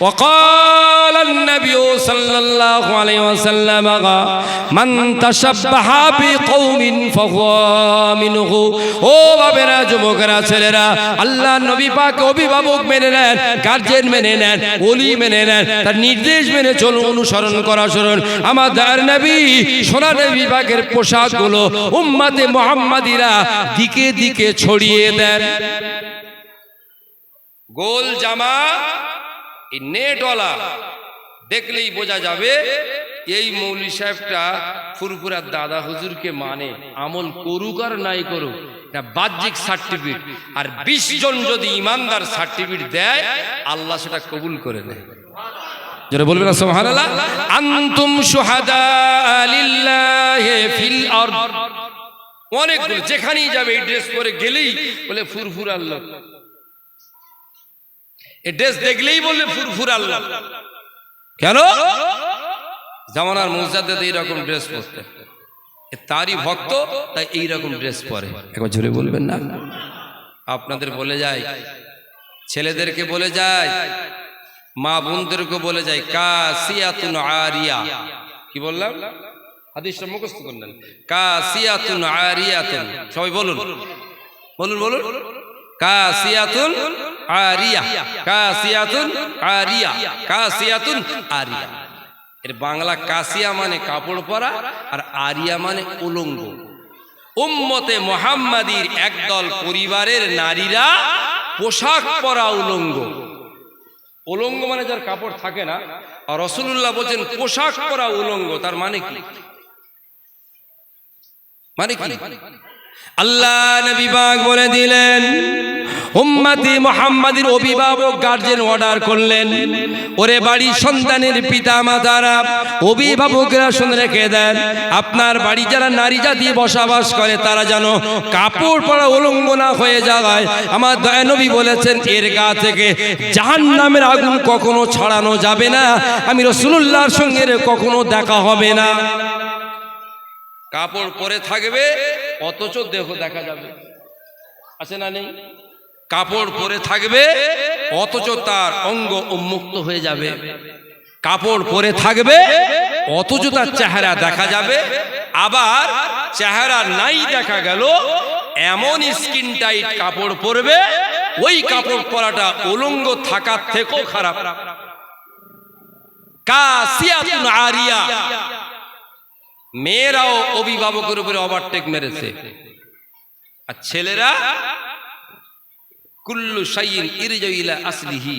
وقال النبي صلى الله عليه وسلم من تشبه بقوم فهو منه ও বাবেরা যুবকেরা ছেলেরা আল্লাহ নবী পাক অভিভাবক মেনে নেন গার্জেন মেনে নেন ওলি মেনে নেন তার নির্দেশ মেনে চলুন অনুসরণ করা শুনুন আমার দয়ার নবী সোনা নবী পাকের পোশাকগুলো উম্মাতে মোহাম্মদিরা দিকে দিকে ছড়িয়ে দেন গোল জামা এই নেটওয়ালা দেখলেই বোঝা যাবে এই মৌলী সাহেবটা ফুরফুরার দাদা হুজুরকে মানে আমল করুক আর নাই করুক বাহ্যিক সার্টিফিকেট আর বিশ জন যদি ইমানদার সার্টিফিকেট দেয়, আল্লাহ সেটা কবুল করে নেয়। যারা বলবেন সুবহানাল্লাহ? আনতুম শুহাদা লিল্লাহি ফিল আরদ। অনেকগুলো যেখানেই যাবে এই ড্রেস পরে গেলেই বলে ফুরফুর আল্লাহ এই ড্রেস দেখলেই বললে ফুরফুর আল্লাহ। কেন? জামানার মুজাদ্দেদ এইরকম ড্রেস পরতে। এ তারই ভক্ত, তাই এইরকম ড্রেস পরে। একবার জোরে বলবেন না? আপনাদের বলে যায়, ছেলেদেরকে বলে যায়, মা বোনদেরকে বলে যায়, কাসিয়াতুন আরিয়া। কি বললাম? হাদিসটা মুখস্থ করলেন। কাসিয়াতুন আরিয়াতুন। সবাই বলুন। বলুন বলুন। কাসিয়াতুন আরিয়া কাসিয়াতুন আরিয়া কাসিয়াতুন আরিয়া। এর বাংলা কাসিয়া মানে কাপড় পরা আর আরিয়া মানে উলঙ্গ। উম্মতে মোহাম্মদীর একদল পরিবারের নারীরা পোশাক পরা উলঙ্গ। উলঙ্গ মানে যার কাপড় থাকে না, আর রসুল্লাহ বলছেন পোশাক পরা উলঙ্গ, তার মানে কি? মানে কি? আল্লাহ নবী পাক বলে দিলেন, উম্মতি মোহাম্মদের অভিভাবক গার্জেন অর্ডার করলেন। ওরে বাড়ির সন্তানের পিতা মাতারা অভিভাবকরা শুনে রেখে দেন, আপনার বাড়ি যারা নারী জাতি বসবাস করে, তারা যেন কাপড় পরা উলঙ্গ না হয়ে যায়। আমার দয়ানবী বলেছেন, এর গা থেকে জাহান নামের আগুন কখনো ছড়ানো যাবে না। আমি রসুল্লাহর সঙ্গে কখনো দেখা হবে না। কাপড় পরে থাকবে অথচ দেহ দেখা যাবে। আছে না নেই? কাপড় পরে থাকবে, অথচ তার অঙ্গ উন্মুক্ত হয়ে যাবে। কাপড় পরে থাকবে, অথচ তার চেহারা দেখা যাবে। আবার চেহারা নাই দেখা গেল, এমন স্কিন টাইট কাপড় পরবে, ওই কাপড় পরাটা উলঙ্গ থাকার থেকেও খারাপ। কাসিয়াতুন আরিয়া। মেয়েরাও অভিভাবকের উপরে ওভারটেক মেরেছে। আর ছেলেরা, কুল্লু সাইন ইরজইলা আসলিহি,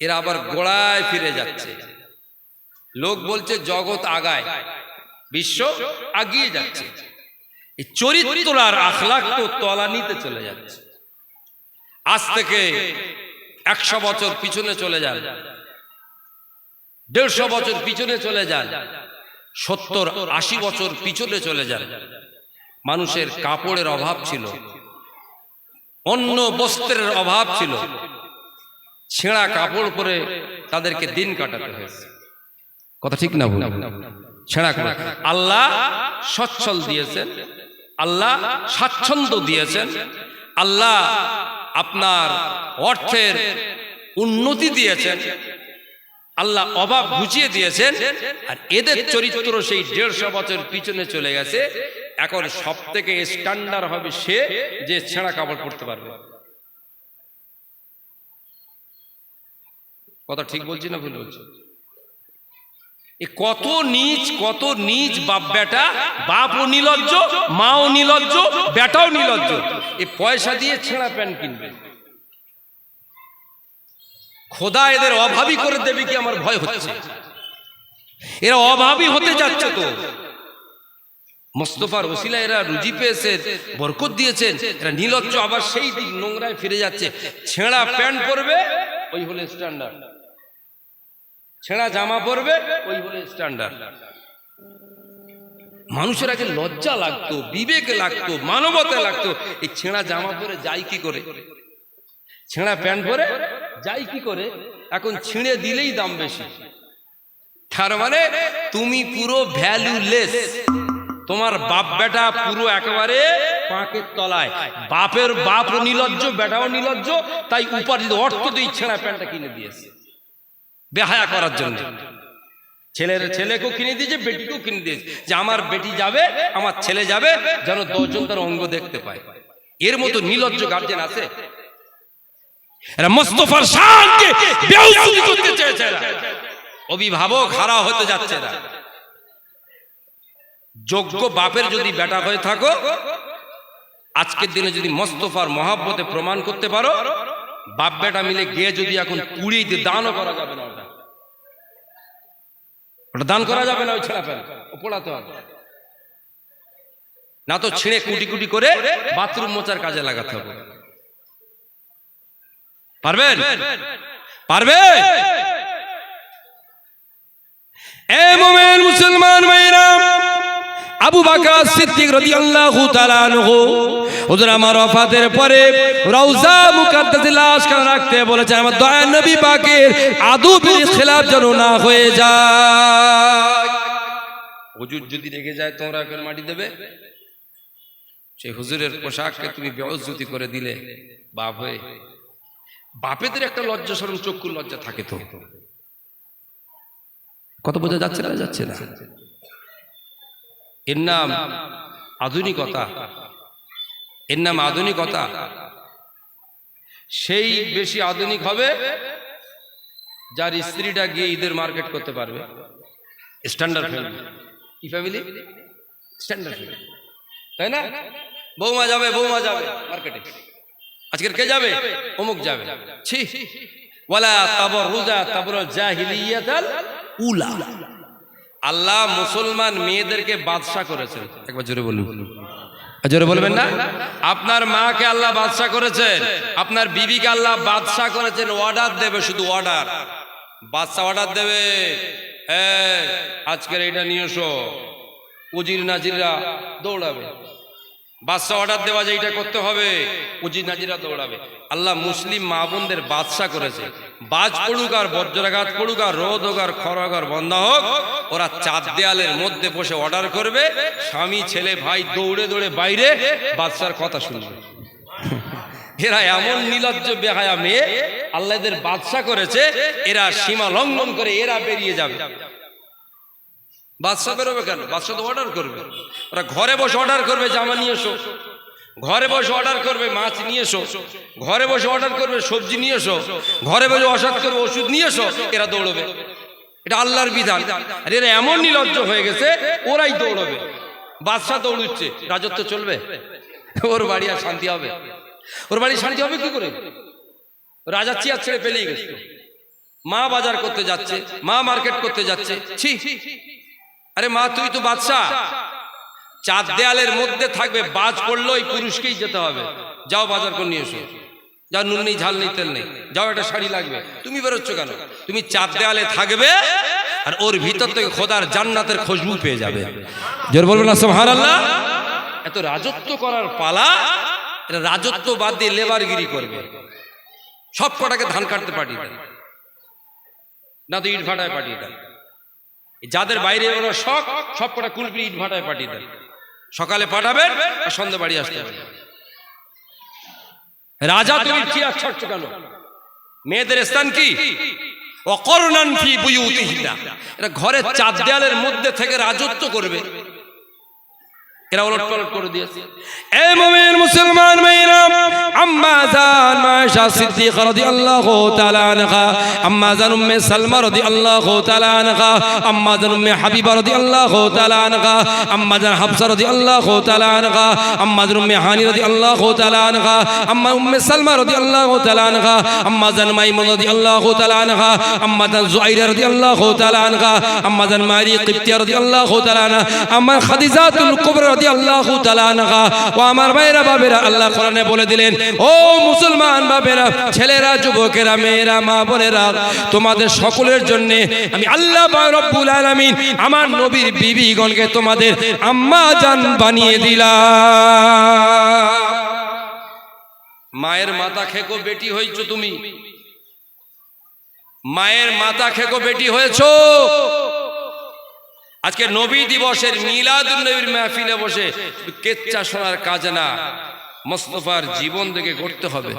এরা আবার গোড়ায় ফিরে যাচ্ছে। লোক বলছে, জগৎ আগায়, বিশ্ব আগিয়ে যাচ্ছে। এই চরিত্র আর আখলাক তো তলা নিতে চলে যাচ্ছে। আজ থেকে একশো বছর পিছনে চলে যান, দেড়শো বছর পিছনে চলে যান সত্তর আশি বছর পিছনে চলে যান। মানুষের কাপড়ের অভাব ছিল। অন্য বস্ত্রের অভাব ছিল। ছেঁড়া কাপড় পরে তাদেরকে দিন কাটাতে হয়েছে। কথা ঠিক না ভুল? ছেঁড়া কাপড়। আল্লাহ সচ্ছল দিয়েছেন। আল্লাহ স্বাচ্ছন্দ্য দিয়েছেন। আল্লাহ আপনার অর্থের উন্নতি দিয়েছেন। আল্লাহ অভাব ঘুচিয়ে দিয়েছেন, আর এদের চরিত্র সেই দেড়শো বছর পিছনে চলে গেছে। এখন সব থেকে স্ট্যান্ডার্ড হবে সে যে ছেঁড়া কাপড় পরতে পারবে। কথা ঠিক বলছি না ভুল বলছি? কত নিচ কত নিচ বাপ বেটা, বাপও নিলজ্জ, মাও নিলজ্জ, বেটাও নিলজ্জ। এ পয়সা দিয়ে ছেঁড়া প্যান্ট কিনবে। খোদা এদের অভাবী করে দেবে কি আমার ভয় হচ্ছে? এরা অভাবী হতে যাচ্ছে তো। মোস্তফার ওসিলা এরা রুজি পেয়েছে, বরকত দিয়েছেন, এরা নীলজ্জ আবার সেই দিক নোংরায় ফিরে যাচ্ছে। ছেঁড়া প্যান্ট পরবে, ওই হলে স্ট্যান্ডার্ড। ছেঁড়া জামা পরবে, ওই হলে স্ট্যান্ডার্ড। মানুষের আগে লজ্জা লাগতো, বিবেক লাগতো, মানবতা লাগতো। এই ছেঁড়া জামা পরে যাই কি করে? ছেঁড়া প্যান্ট পরে যাই কি করে এখন ছিঁড়ে দিলেই দাম বেশি। তার মানে তুমি পুরো ভ্যালুলেস তোমার বাপ বেটা পুরো একেবারে পাঁকের তলায়। বাপের বাপ নিলজ্জ বেটাও নিলজ্জ তাই উপার্জিত অর্থ দিয়ে ছেঁড়া প্যান্টটা কিনে দিয়েছে। বেহায়া করার জন্য। ছেলের ছেলেকেও কিনে দিয়েছে বেটিকেও কিনে দিয়েছে। যে আমার বেটি যাবে আমার ছেলে যাবে যেন দশজন তার অঙ্গ দেখতে পায়। এর মতো নিলজ্জ গার্জেন আছে। এরা মোস্তফার শানকে বেউসুরি করতে চেয়েছে। অভিভাবক হারা হতে যাচ্ছে না যোগ্য বাপের যদি বেটা হয়ে থাকো, আজকের দিনে যদি মোস্তফার মহাব্বতে প্রমাণ করতে পারো, বাপ বেটা মিলে গিয়ে যদি এখন দিয়ে দানও করা যাবে না ওটা। ওটা দান করা যাবে না ওই ছেঁড়া ফেলা। ও পোড়াতে হবে। না তো ছিঁড়ে কুটি কুটি করে বাথরুম মোচার কাজে লাগাতে হবে। পারবেন? পারবে মুসলমান ভাইরা আবু বাকর সিদ্দিক রাদিয়াল্লাহু তাআলা আনহু, হুজুর আমার ওফাতের পরে রওজা লাশ কান রাখতে বলেছেন আমার দয়া নবী পাকের আদবের খেলাফ যেন না হয়ে যায়। হুজুর যদি রেগে যায়, তোমরা এখন মাটি দেবে? সেই হুজুরের পোশাককে তুমি করে দিলে, বাপ হয়ে। বাপেদের একটা লজ্জা সরম চক্ষুর লজ্জা থাকে তো। কত বোঝা যাচ্ছে না যাচ্ছে না। এর নাম আধুনিকতা। এর নাম আধুনিকতা। সেই বেশি আধুনিক হবে যার স্ত্রীটা গিয়ে ঈদের মার্কেট করতে পারবে। স্ট্যান্ডার্ড ফ্যামিলি কি ফ্যামিলি স্ট্যান্ডার্ড ফ্যামিলি তাই না? বৌমা যাবে বৌমা যাবে মার্কেটে। আজকের কে যাবে? অমুক যাবে। ছি। ওয়ালা তাবর রোজা তাবর উলা। আল্লাহ মুসলমান মেয়েদেরকে বাদশা করেছেন। একবার জোরে বলুন। জোরে বলবেন না? আপনার মাকে আল্লাহ বাদশা করেছেন। আপনার বিবিকে আল্লাহ বাদশা করেছেন। অর্ডার দেবে শুধু অর্ডার। বাদশা অর্ডার দেবে। হ্যাঁ আজকের এটা নিয়ে এসো। উজির নাজিরা দৌড়াবে। বাদশা অর্ডার দেওয়া যে এটা করতে হবে, উজির নাজিরা দৌড়াবে। আল্লাহ মুসলিম মা বোনদের বাদশা করেছে। বাজ পড়ুক আর বজ্রাঘাত পড়ুক আর রোদ হোক আর খরগ আর বন্ধ হোক, ওরা চার দেয়ালের মধ্যে বসে অর্ডার করবে, স্বামী, ছেলে, ভাই দৌড়ে দৌড়ে বাইরে বাদশার কথা শুনবে। এরা এমন নিলজ্জ, বেহায়া মেয়ে, আল্লাহ এদের বাদশা করেছে, এরা সীমা লঙ্ঘন করে এরা বেরিয়ে যাবে। বাদশা বেরোবে কেন? বাদশা তো অর্ডার করবে। ওরা ঘরে বসে অর্ডার করবে, জামা নিয়ে এসো। ঘরে বসে অর্ডার করবে, মাছ নিয়ে এসো। ঘরে বসে অর্ডার করবে, সবজি নিয়ে এসো। ঘরে বসে অসাদ করবে, ওষুধ নিয়ে এসো, এরা দৌড়বে। এটা আল্লাহর বিধান। আর এরা এমন নিলজ্জ হয়ে গেছে, ওরাই দৌড়বে। বাদশা দৌড়ুচ্ছে। রাজত্ব চলবে? ওর বাড়ি আর শান্তি হবে? ওর বাড়ি শান্তি হবে কি করে? রাজা চেয়ার ছেড়ে পেলিয়ে গেছে। মা বাজার করতে যাচ্ছে, মা মার্কেট করতে যাচ্ছে। ছি। আরে মা, তুই তো বাদশাহ চার দেয়ালের মধ্যে থাকবে, বাজ পড়ল ওই পুরুষকেই যেতে হবে। যাও বাজার করে নিয়ে এসো। যাও, নুন নেই, ঝাল নেই, তেল নেই। যাও, একটা শাড়ি লাগবে। তুমি বেরোচ্ছ কেন? তুমি চার দেয়ালে থাকবে আর ওর ভিতর থেকে খোদার জান্নাতের খুশবু পেয়ে যাবে। জোর বলবেন না সোহার এত রাজত্ব করার পালা, এটা রাজত্ব বাদ দিয়ে লেবারগিরি করবে। সব কটাকে ধান কাটতে পাঠিয়ে দেয়। না তো ইট ভাটায় পাঠিয়ে দেয়। যাদের বাইরে ওরা শখ সব কটা ইট ভাটায় পাঠিয়ে দেন। সকালে পাঠাবেন আর সন্ধ্যে বাড়ি আসতে হবে। রাজা তুমি কি আর ছাড়ছো কেন? মেয়েদের স্থান কি? অকরণান ফি বুয়ুতিহিনা এটা ঘরের চার দেয়ালের মধ্যে থেকে রাজত্ব করবে। এরা ওলট করে দিয়েছে। এ মুমিন মুসলমান মেয়েরা, আম্মা মায়েশা সিদ্দিক রাদিয়াল্লাহু তাআলা আনহা, আম্মা উম্মে সালমা রাদিয়াল্লাহু তাআলা আনহা, আম্মা উম্মে হাবিবা রাদিয়াল্লাহু তাআলা আনহা, আম্মা হাফসা রাদিয়াল্লাহু তাআলা আনহা, আম্মা উম্মে হানি রাদিয়াল্লাহু তাআলা আনহা, আম্মা উম্মে সালমা রাদিয়াল্লাহু তাআলা আনহা, আম্মা মাইমুন রাদিয়াল্লাহু তাআলা আনহা, আম্মা জান রাদিয়াল্লাহু তাআলা আনহা, আম্মা জান কিবতিয়া রাদিয়াল্লাহু তাআলা আনহা, আম্মা খাদিজাতুল কুবরা রাদিয়াল্লাহু তাআলা আনহা ও আমার ভাইরা বাবেরা আল্লাহ কোরআনে বলে দিলেন, ও মুসলমান বাবেরা ছেলেরা, যুবকেরা, মেয়েরা, মা বোনেরা, তোমাদের সকলের জন্য আমি আল্লাহ রব্বুল আলামিন আমার নবীর বিবিগণকে তোমাদের আম্মা জান বানিয়ে দিলাম। মায়ের মাথা খেকো বেটি হয়েছো তুমি। মায়ের মাথা খেকো বেটি হয়েছো। আজকে নবী দিবসের মিলাদুল নবীর মাহফিলে বসে কেচ্চা শোনার কাজ না, মোস্তফার জীবন থেকে করতে হবে।